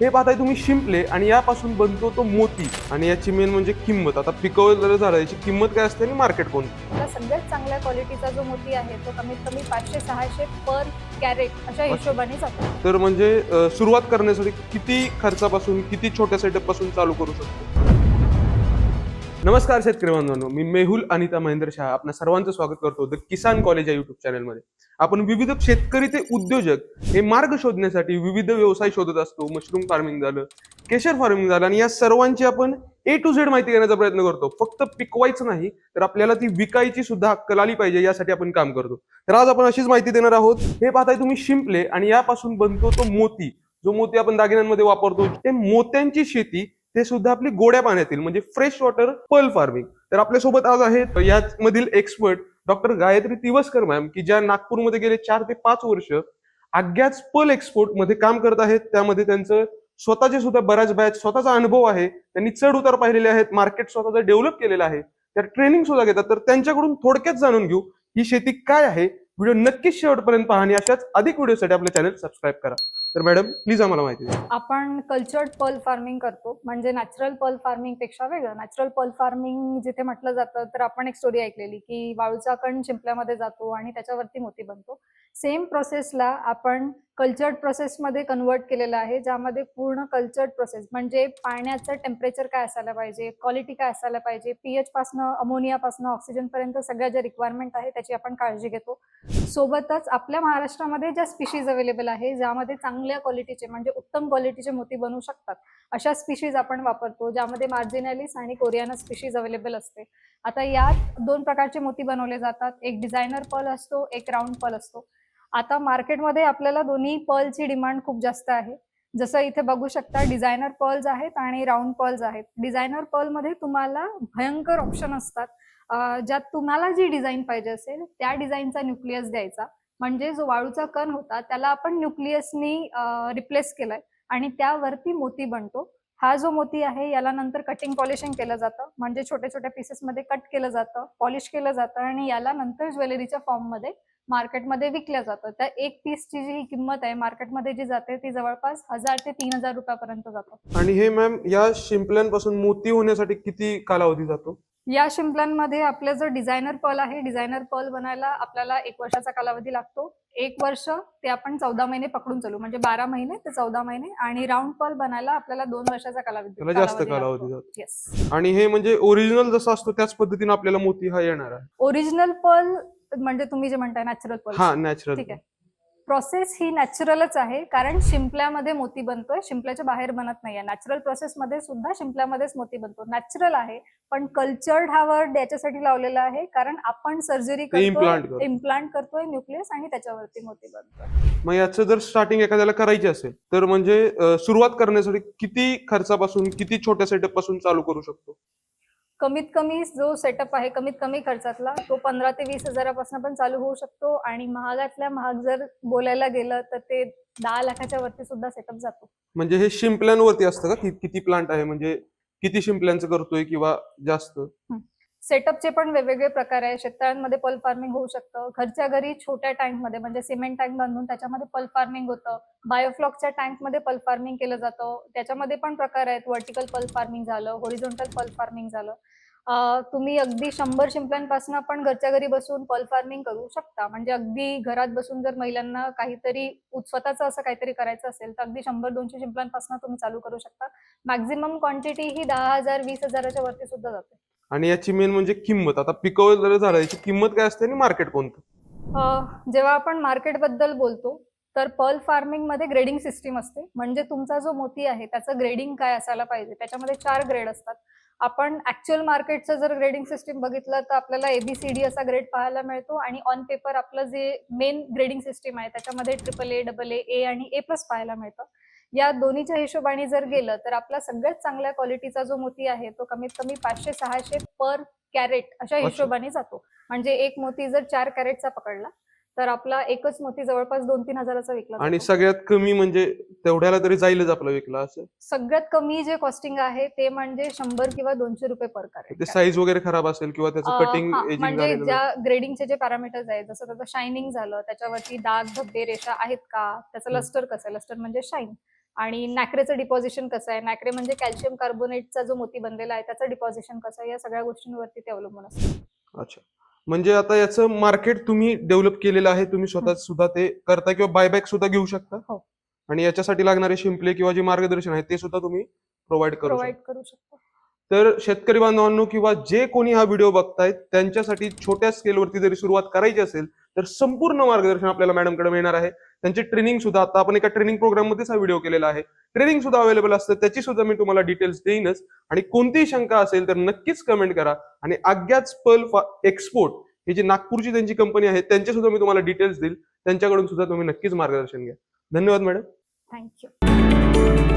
हे पाहताय तुम्ही शिंपले आणि यापासून बनतो तो मोती. आणि याची मेन म्हणजे किंमत. आता पिकवलेलं झालं याची किंमत काय असते आणि मार्केट कोणतं आपला सगळ्यात चांगल्या क्वालिटीचा जो मोती आहे तो कमीत कमी पाचशे सहाशे पर कॅरेट अशा हिशोबाने जातो. तर म्हणजे अं, सुरुवात करण्यासाठी किती खर्चापासून किती छोट्या सेटअपपासून चालू करू शकतो? नमस्कार शेतकरी बांधवांनो मी मेहुल अनिता महेंद्र शाह. आपण सर्वांचं स्वागत करतो द किसान कॉलेज या युट्यूब चॅनलमध्ये आपण विविध शेतकरी ते उद्योजक हे मार्ग शोधण्यासाठी विविध व्यवसाय शोधत असतो. मशरूम फार्मिंग झालं केशर फार्मिंग झालं आणि या सर्वांची आपण ए टू झेड माहिती घेण्याचा प्रयत्न करतो. फक्त पिकवायचं नाही तर आपल्याला ती विकायची सुद्धा अक्कल आली पाहिजे यासाठी आपण काम करतो. तर आज आपण अशीच माहिती देणार आहोत. हे पाहताय तुम्ही शिंपले आणि यापासून बनतो तो मोती. जो मोती आपण दागिन्यांमध्ये वापरतो ते मोत्यांची शेती ते सुद्धा आपली गोड्या पाण्यातील म्हणजे फ्रेश वॉटर पर्ल फार्मिंग तर आपल्यासोबत आज आहेत यामधील expert doctor Gayatri Tiwaskar ma'am की ज्या नागपूरमध्ये गेले चार ते पाच वर्ष अज्ञात पर्ल एक्सपोर्टमध्ये काम करत आहेत. त्यामध्ये त्यांचं स्वतःचे सुद्धा बऱ्याच बॅच स्वतःचा अनुभव आहे. त्यांनी चढ उतार पाहिलेले आहेत मार्केट स्वतःचं डेव्हलप केलेलं आहे. त्या ट्रेनिंग सुद्धा घेतात. तर त्यांच्याकडून थोडक्यात जाणून घेऊ ही शेती काय आहे? व्हिडिओ नक्कीच शेवटपर्यंत पहा आणि अशाच अधिक व्हिडिओसाठी आपलं चॅनल सबस्क्राईब करा. तर मॅडम प्लीज आम्हाला माहिती द्या. आपण कल्चर्ड पर्ल फार्मिंग करतो. म्हणजे नॅचरल पर्ल फार्मिंगपेक्षा वेगळं. नॅचरल पर्ल फार्मिंग जिथे म्हटलं जातं तर आपण एक स्टोरी ऐकलेली की वाळूचा कण शिंपल्यामध्ये जातो आणि त्याच्यावरती मोती बनतो. सेम प्रोसेसला आपण कल्चर्ड प्रोसेसमध्ये कन्वर्ट केलेलं आहे ज्यामध्ये पूर्ण कल्चर्ड प्रोसेस म्हणजे पाण्याचं टेम्परेचर काय असायला पाहिजे क्वालिटी काय असायला पाहिजे पीएच पासनं अमोनियापासनं ऑक्सिजनपर्यंत सगळ्या ज्या रिक्वायरमेंट आहे त्याची आपण काळजी घेतो. सोबतच आपल्या महाराष्ट्रामध्ये ज्या स्पिशीज अवेलेबल आहे ज्यामध्ये चांगल्या क्वालिटीचे म्हणजे उत्तम क्वालिटीचे मोती बनू शकतात अशा स्पिशीज आपण वापरतो ज्यामध्ये मार्जिनॅलिस आणि कोरियाना स्पिशीज अवेलेबल असते. आता यात दोन प्रकारचे मोती बनवले जातात एक डिझायनर पल असतो एक राऊंड पल असतो. आता मार्केटमध्ये आपल्याला दोन्ही पर्लची डिमांड खूप जास्त आहे. जसं इथे बघू शकता डिझायनर पर्ल्स आहेत आणि राऊंड पर्ल्स आहेत. डिझायनर पर्लमध्ये तुम्हाला भयंकर ऑप्शन असतात. ज्यात तुम्हाला जी डिझाईन पाहिजे असेल त्या डिझाईनचा न्यूक्लियस द्यायचा. म्हणजे जो वाळूचा कण होता त्याला आपण न्यूक्लियसनी रिप्लेस केलाय आणि त्यावरती मोती बनतो. हा जो मोती आहे याला नंतर कटिंग पॉलिशिंग केलं जातं. म्हणजे छोट्या छोट्या पीसेसमध्ये कट केलं जातं पॉलिश केलं जातं आणि याला नंतर ज्वेलरीच्या फॉर्ममध्ये मार्केटमध्ये विकल्या जातं. त्या एक पीसची जी किंमत आहे मार्केटमध्ये जी जाते ती जवळपास हजार ते तीन हजार रुपयापर्यंत जातो. आणि हे मॅम या शिंपल्यांपासून मोती होण्यासाठी किती कालावधी जातो? या शिंपल्यांमध्ये आपलं जो डिझायनर पर्ल आहे डिझायनर पर्ल बनायला आपल्याला एक वर्षाचा कालावधी लागतो. एक वर्ष ते आपण चौदा महिने पकडून चालू म्हणजे बारा महिने ते चौदा महिने आणि राऊंड पर्ल बनायला आपल्याला दोन वर्षाचा कालावधी त्याला जास्त कालावधी येस आणि हे म्हणजे ओरिजिनल जसं असतो त्याच पद्धतीने आपल्याला मोती हा येणार आहे. ओरिजिनल पर्ल म्हणजे तुम्ही जे म्हणताय नॅचरल पर्ल हा नॅचरल ठीक आहे. प्रोसेस ही नॅचरलच आहे कारण शिंपल्यामध्ये मोती बनतोय शिंपल्याच्या बाहेर बनत नाहीये. नॅचरल प्रोसेसमध्ये सुद्धा शिंपल्यामध्येच मोती बनतो. नॅचरल आहे पण कल्चर्ड हा वर्ड याच्यासाठी लावलेला आहे कारण आपण सर्जरी करतो. करतोय इम्प्लांट करतोय. न्यूक्लियस आणि त्याच्यावरती मोती बनतोय. मग याचं जर स्टार्टिंग एखाद्याला करायची असेल तर म्हणजे सुरुवात करण्यासाठी किती खर्चापासून किती छोट्या सेटअपपासून चालू करू शकतो? कमीत कमी जो सेटअप आहे कमीत कमी खर्चातला तो पंधरा ते वीस हजारापासून पण चालू होऊ शकतो. आणि महागातल्या महाग जर बोलायला गेलं तर ते दहा लाखाच्या वरती सुद्धा सेटअप जातो. म्हणजे हे शिंपल्यांवरती असतं का? कि- किती प्लांट आहे? म्हणजे किती शिंपल्यांचं करतोय किंवा जास्त? सेटअपचे पण वेगवेगळे प्रकार आहे शेततळ्यांमध्ये पल फार्मिंग होऊ शकतं. घरच्या घरी छोट्या टँकमध्ये म्हणजे सिमेंट टँक बांधून त्याच्यामध्ये पल फार्मिंग होतं. बायोफ्लॉकच्या टँकमध्ये पल फार्मिंग केलं जातं. त्याच्यामध्ये पण प्रकार आहेत. व्हर्टिकल पल फार्मिंग झालं होरिझोंटल पल फार्मिंग झालं. तुम्ही अगदी शंभर शिंपल्यांपासून पण घरच्या घरी बसून पल फार्मिंग करू शकता. म्हणजे अगदी घरात बसून जर महिलांना काहीतरी उत- स्वतःचं असं काहीतरी करायचं असेल तर अगदी शंभर दोनशे शिंपल्यांपासून तुम्ही चालू करू शकता. मॅक्झिमम क्वांटिटी ही दहा हजार वीस हजाराच्या वरती सुद्धा जाते. आणि याची मेन म्हणजे किंमत. आता पिकवलेलं झालं याची किंमत काय असते आणि मार्केट कोणतं? जेव्हा आपण मार्केटबद्दल बोलतो तर पर्ल फार्मिंगमध्ये ग्रेडिंग सिस्टीम असते. म्हणजे तुमचा जो मोती आहे त्याचं ग्रेडिंग काय असायला पाहिजे? त्याच्यामध्ये चार ग्रेड असतात. आपण ऍक्च्युअल मार्केटचं जर ग्रेडिंग सिस्टीम बघितलं तर आपल्याला एबीसीडी असा ग्रेड पाहायला मिळतो आणि ऑन पेपर आपलं जे मेन ग्रेडिंग सिस्टीम आहे त्याच्यामध्ये ट्रिपल ए डबल ए ए आणि ए प्लस पाहायला मिळतं. या दोन्हीच्या हिशोबाने जर गेलं तर आपला सगळ्यात चांगल्या क्वालिटीचा जो मोती आहे तो कमीत कमी पाचशे सहाशे पर कॅरेट अशा हिशोबाने जातो. म्हणजे एक मोती जर चार कॅरेटचा पकडला तर आपला एकच मोती जवळपास दोन तीन हजाराचा विकला आणि. सगळ्यात कमी म्हणजे तेवढ्याला तरी जाईलच आपला विकला असं? सगळ्यात कमी जे कॉस्टिंग आहे ते म्हणजे शंभर किंवा दोनशे रुपये पर कॅरेट साईज वगैरे खराब असेल किंवा त्याचं कटिंग म्हणजे ज्या ग्रेडिंगचे जे पॅरामीटर्स आहेत जसं त्याचं शायनिंग झालं त्याच्यावरती डाग धब्बे रेषा आहेत का? त्याचं. लस्टर कसं आहे? लस्टर म्हणजे शाईन आणि नॅक्रेचं डिपॉझिशन कसं आहे? नॅक्रे म्हणजे कॅल्शियम कार्बोनेटचा जो मोती बनलेला आहे त्याचं डिपॉझिशन कसं आहे? या सगळ्या गोष्टींवरती ते अवलंबून असतं. अच्छा. म्हणजे आता याचं मार्केट तुम्ही डेव्हलप केलेलं आहे तुम्ही स्वतः सुद्धा ते करता किंवा बायबॅक सुद्धा घेऊ शकता? हो. आणि याच्यासाठी लागणारे शिंपले किंवा जे मार्गदर्शन आहे ते सुद्धा तुम्ही प्रोव्हाइड करू शकता. प्रोव्हाइड करू शकतो. तर शेतकरी बांधवांनो किंवा जे कोणी हा व्हिडिओ बघतायत त्यांच्यासाठी छोट्या स्केलवरती जरी सुरुवात करायची असेल तर संपूर्ण मार्गदर्शन आपल्याला मॅडमकडे मिळणार आहे. त्यांची ट्रेनिंग सुद्धा आता आपण एका ट्रेनिंग प्रोग्राममध्येच हा व्हिडिओ केलेला आहे. ट्रेनिंग सुद्धा अवेलेबल असतं. त्याची सुद्धा मी तुम्हाला डिटेल्स देईनच. आणि कोणतीही शंका असेल तर नक्कीच कमेंट करा. आणि अज्ञात पल एक्सपोर्ट ही जी नागपूरची त्यांची कंपनी आहे त्यांचे सुद्धा मी तुम्हाला डिटेल्स देईल. त्यांच्याकडून सुद्धा तुम्ही नक्कीच मार्गदर्शन घ्या. धन्यवाद मॅडम थँक्यू